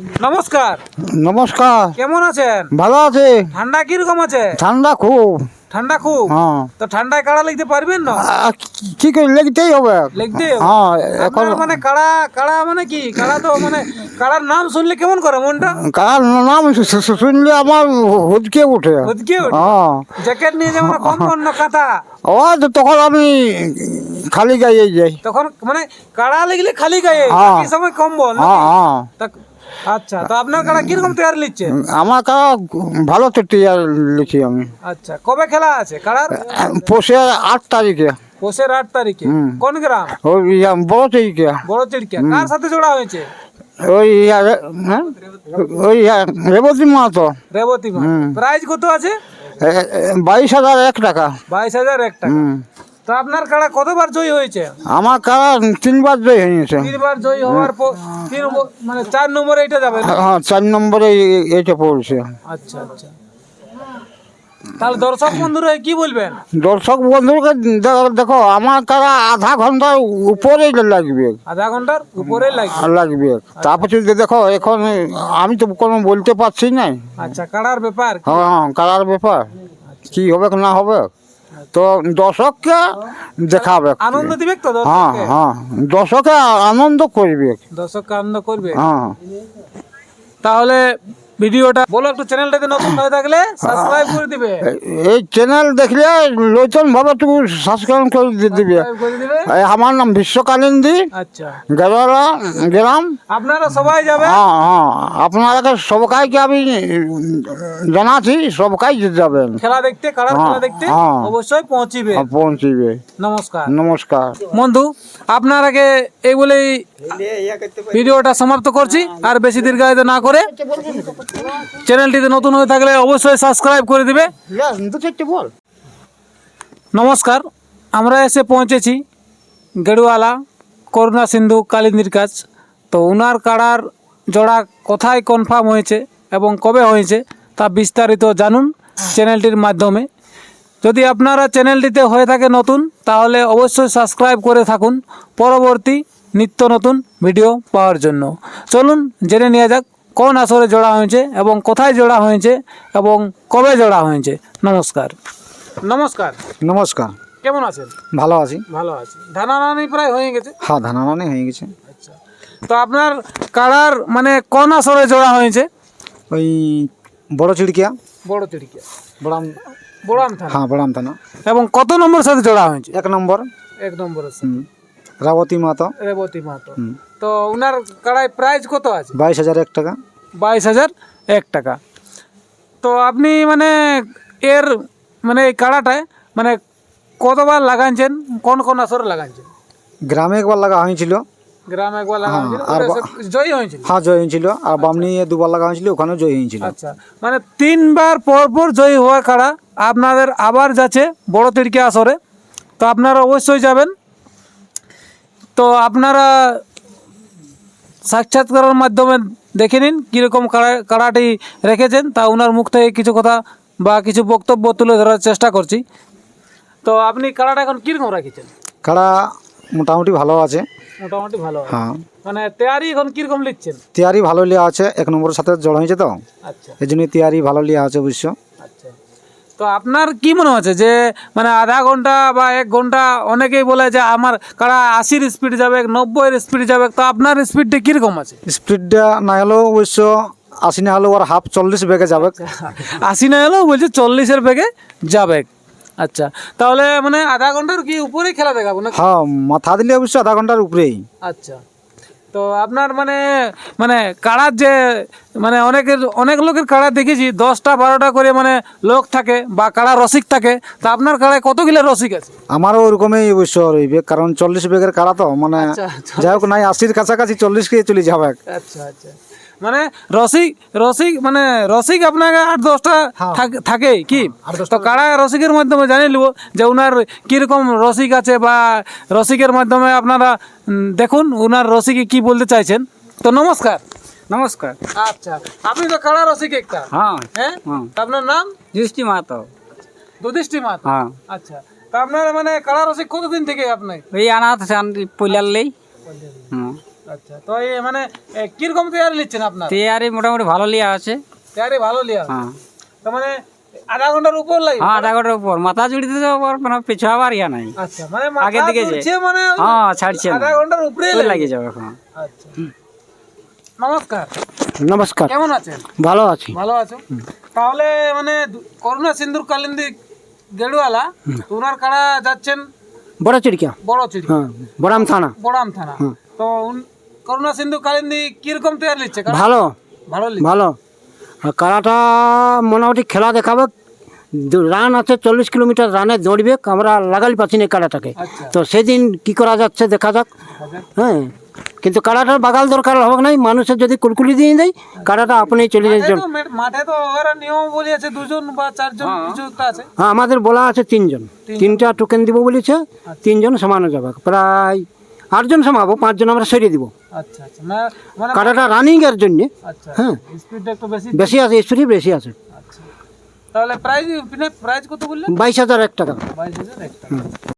নমস্কার। নমস্কার। কেমন আছেন? ভালো আছে। ঠান্ডা কীরকম আছে? ঠান্ডা খুব। ঠান্ডা খুব? হ্যাঁ। তো ঠান্ডায় কাড়া লিখতে পারবেন না? কি- করে লিখতেই হবে? লিখতে হ্যাঁ এখন মানে কাড়া কাড়া মানে কি? কাড়া তো মানে কাড়ার নাম শুনলে কেমন করে মনটা? কার নাম শুনলে আমার হুদকে উঠে। হুদকে ওঠে? হ্যাঁ। জ্যাকেট নিয়ে যেমন কম অন্য কাঁথা? ও তখন আমি খালি গাইয়ে যাই। তখন মানে কাড়া লিখলে খালি গায়ে হ্যাঁ। বাকি সময় কম্বল? হ্যাঁ হ্যাঁ। আচ্ছা তো আপনার কাড়া কীরকম তৈরি লিখছে? আমার কারা ভালো তো টিয়ার লিখি আমি। আচ্ছা কবে খেলা আছে কাড়ার? পোষে আট তারিখে। পৌষের আট তারিখে। কোন গ্রাম? ওই বড় তারিখে। বড় চিড়কিয়া কার সাথে জোড়া হয়েছে? ওই হ্যাঁ? ওই রেবতী মাহাতো। রেবতী। প্রাইস কত আছে? বাইশ হাজার এক টাকা। বাইশ হাজার এক টাকা। তো আপনার কাড়া কতবার জয়ী হয়েছে? আমার কারা তিনবার জয় হয়েছে তিনবার জয়ী হওয়ার পর তিন মানে চার নম্বরে এটা যাবে না? হ্যাঁ চার নম্বরে এটা পড়ছে। আচ্ছা আচ্ছা। তাহলে দর্শক বন্ধুরা কি বলবেন? দর্শক বন্ধুকে দে- দেখো আমার কারা আধা ঘণ্টার উপরে লাগবে। আধা ঘণ্টার উপরে লাগবে। লাগবে। তারপরে যদি দেখো এখন আমি তো কোনো বলতে পারছি না আচ্ছা কাড়ার ব্যাপার হ্যাঁ কারার ব্যাপার। কি হবে না হবে? তো দর্শককে দেখাবে। আনন্দ দিবে তো হ্যাঁ হ্যাঁ। দর্শকে আনন্দ করবে। দর্শককে আনন্দ করবে? হ্যাঁ। তাহলে ভিডিওটা বলো একটু চ্যানেলটাতে নতুন হয়ে থাকলে সাবস্ক্রাইব করে দিবে। এই চ্যানেল দেখলে লোচন ভাবে তুমি সাবস্ক্রাইব করে দিবে। করে আমার নাম বিশ্বকালিন্দি। আচ্ছা। গেরোরা গ্রাম। আপনারা সবাই যাবে হ্যাঁ হ্যাঁ। আপনাদেরকে সবকাইকে আমি জানাচ্ছি সবকাই যাবেন। খেলা দেখতে কাড়ার হ্যাঁ, খেলা দেখতে হ্যাঁ। অবশ্যই পৌঁছিবে। পৌঁছিবে। নমস্কার। নমস্কার। বন্ধু আপনার আগে এই বলেই ভিডিওটা সমাপ্ত করছি, আর বেশি দীর্ঘায়িত না করে চ্যানেলটিতে নতুন হয়ে থাকলে অবশ্যই সাবস্ক্রাইব করে দিবে। নমস্কার, আমরা এসে পৌঁছেছি গেড়ুয়ালা করুণা সিন্ধু কালিন্দির কাছ। তো উনার কাড়ার জোড়া কোথায় কনফার্ম হয়েছে এবং কবে হয়েছে তা বিস্তারিত জানুন চ্যানেলটির মাধ্যমে। যদি আপনারা চ্যানেলটিতে হয়ে থাকে নতুন, তাহলে অবশ্যই সাবস্ক্রাইব করে থাকুন। পরবর্তী নিত্য নতুন ভিডিও পাওয়ার জন্য। চলুন জেনে নেওয়া যাক কোন আসরে জোড়া হয়েছে এবং কোথায় জোড়া হয়েছে এবং কবে জোড়া হয়েছে। নমস্কার। নমস্কার। নমস্কার। কেমন আছেন? ভালো আছি। ভালো আছি। ধানানানি প্রায় হয়ে গেছে? হ্যাঁ ধানামানি হয়ে গেছে। আচ্ছা। তো আপনার কাড়ার মানে কোন আসরে জোড়া হয়েছে? ওই বড় চিড়কিয়া বড় চিড়কিয়া বড়াম বড়াম থানা। হ্যাঁ বড়াম থানা। এবং কত নম্বর সাথে জোড়া হয়েছে? এক নম্বর। এক নম্বরের সাথে। রাবতী মাতো। রেবতী মাহাতো তো উনার কাড়ায় প্রাইস কত আছে? বাইশ হাজার এক টাকা। বাইশ হাজার এক টাকা। তো আপনি মানে এর মানে এই কাড়াটায় মানে কতবার লাগাইছেন? কোন কোন আসরে লাগাইছেন? গ্রামে একবার লাগা হয়েছিল। গ্রামে একবার লাগাইছেন আর ওটা সে- জয়ী হয়েছিল? হ্যাঁ জয় হয়েছিল। আর বামনি দুবার লাগা হয়েছিল ওখানেও জয় হয়েছিল। আচ্ছা। মানে তিনবার পর পর জয়ী হওয়া কাড়া আপনাদের আবার যাচ্ছে বড় তিড়কে আসরে। তো আপনারা অবশ্যই যাবেন। তো আপনারা সাক্ষাৎকারের মাধ্যমে দেখে নিন কীরকম কাড়া কাড়াটি রেখেছেন তা ওনার মুখ থেকে কিছু কথা বা কিছু বক্তব্য তুলে ধরার চেষ্টা করছি। তো আপনি কাড়াটা এখন কীরকম রেখেছেন? কাড়া মোটামুটি ভালো আছে। মোটামুটি ভালো হ্যাঁ। মানে তেয়ারি এখন কীরকম লিখছেন? তেয়ারি ভালো লিয়া আছে এক নম্বরের সাথে জড় হয়েছে তো। আচ্ছা। এই জন্য তেয়ারি ভালো লিয়া আছে অবশ্য। তো আপনার কি মনে হচ্ছে যে মানে আধা ঘণ্টা বা এক ঘণ্টা অনেকেই বলে যে আমার কারা আশির স্পিড যাবে নব্বইয়ের স্পিড যাবে তো আপনার স্পিডটা কীরকম আছে? স্পিডটা না হলেও অবশ্য আশি না হলেও আর হাফ চল্লিশ বেগে যাবে। আশি না হলেও বলছে চল্লিশের বেগে যাবে। আচ্ছা তাহলে মানে আধা ঘণ্টার কি উপরেই খেলা দেখাবো না হ্যাঁ মাথা দিলে অবশ্য আধা ঘণ্টার উপরেই। আচ্ছা। তো আপনার মানে মানে কাড়ার যে মানে অনেকের অনেক লোকের কাড়া দেখেছি দশটা বারোটা করে মানে লোক থাকে বা কাড়া রসিক থাকে তা আপনার কাড়ায় কতগুলো রসিক আছে আমারও ওরকমই অবশ্য রইবে কারণ চল্লিশ বেগের কাড়া তো মানে আচ্ছা। যাই হোক নাই আশির কাছাকাছি চল্লিশ কে চলে যাবে আচ্ছা আচ্ছা মানে রসিক রসিক মানে রসিক আপনার আট দশটা থাক- থাকে কি? তো কারা রসিকের মাধ্যমে জানি নেব যে উনার কীরকম রসিক আছে বা রসিকের মাধ্যমে আপনারা দেখুন উনার রসিকে কি বলতে চাইছেন। তো নমস্কার। নমস্কার। আচ্ছা আপনি তো কারা রসিক একটা? হ্যাঁ। হ্যাঁ? হ্যাঁ। আপনার নাম? দৃষ্টি মাহাতো। দুদিষ্টি মাত হ্যাঁ। আচ্ছা তা আপনার মানে কারা রসিক? কতদিন থেকে আপনি? ওই আনাথ পইলালেই হুম আচ্ছা তো এই মানে কীরকম তৈরি নিচ্ছেন আপনার? তৈয়ারি মোটামুটি ভালো লিয়া আছে। তৈরি ভালো লিয়া হ্যাঁ। তো মানে আধা ঘণ্টার উপর লাগে হ্যাঁ আধা ঘণ্টার উপর। মাথা জুড়িতে আবার মানে পিছাবার ইয়া নাই। আচ্ছা মানে আগের দিকে যে। মানে হ্যাঁ ছাড়ছে আধা ঘণ্টার উপরে লাগে যাবে এখন আচ্ছা। নমস্কার। নমস্কার। কেমন আছেন? ভালো আছি। ভালো আছো? তাহলে মানে করুণা সিন্দুর কালিন্দি গেড়ুয়ালা ওনার কাড়া যাচ্ছেন বড় চিড়িকা বড় চিড়ি হ্যাঁ বড়াম থানা। বড়াম থানা। তো করুণা সিন্ধু কালিন্দি কীরকম তৈরি কাড়া? ভালো। ভালো ভালো। আর কারাটা মোটামুটি খেলা দেখাবে। রান আছে চল্লিশ কিলোমিটার রানে দৌড়বে। আমরা লাগালি পাচ্ছি না কারাটাকে আচ্ছা। তো সেদিন কি করা যাচ্ছে দেখা যাক। হ্যাঁ। কিন্তু কারাটার বাগাল দরকার হবে নাই। মানুষের যদি কুলকুলি দিয়ে দেয় কারাটা আপনি চলে মাঠে যাচ্ছেন। তো মে- মাঠে তো ওরা নিয়ম বলে আছে দুজন বা চারজন কিছু আছে। হ্যাঁ আমাদের বলা আছে তিনজন। তিনটা টোকেন দিব বলেছে। তিনজন সমানো যাবে। প্রায় আটজন সমাবো পাঁচজন আমরা সরিয়ে দিব। কাটাটা আচ্ছা। না- মানে কারাটা রানিং এর জন্য। আচ্ছা হ্যাঁ। বেশি আছে স্পিড বেশি আছে। আচ্ছা। তাহলে প্রাইস প্রাইস কত বললেন? বাইশ হাজার এক টাকা। বাইশ হাজার একটা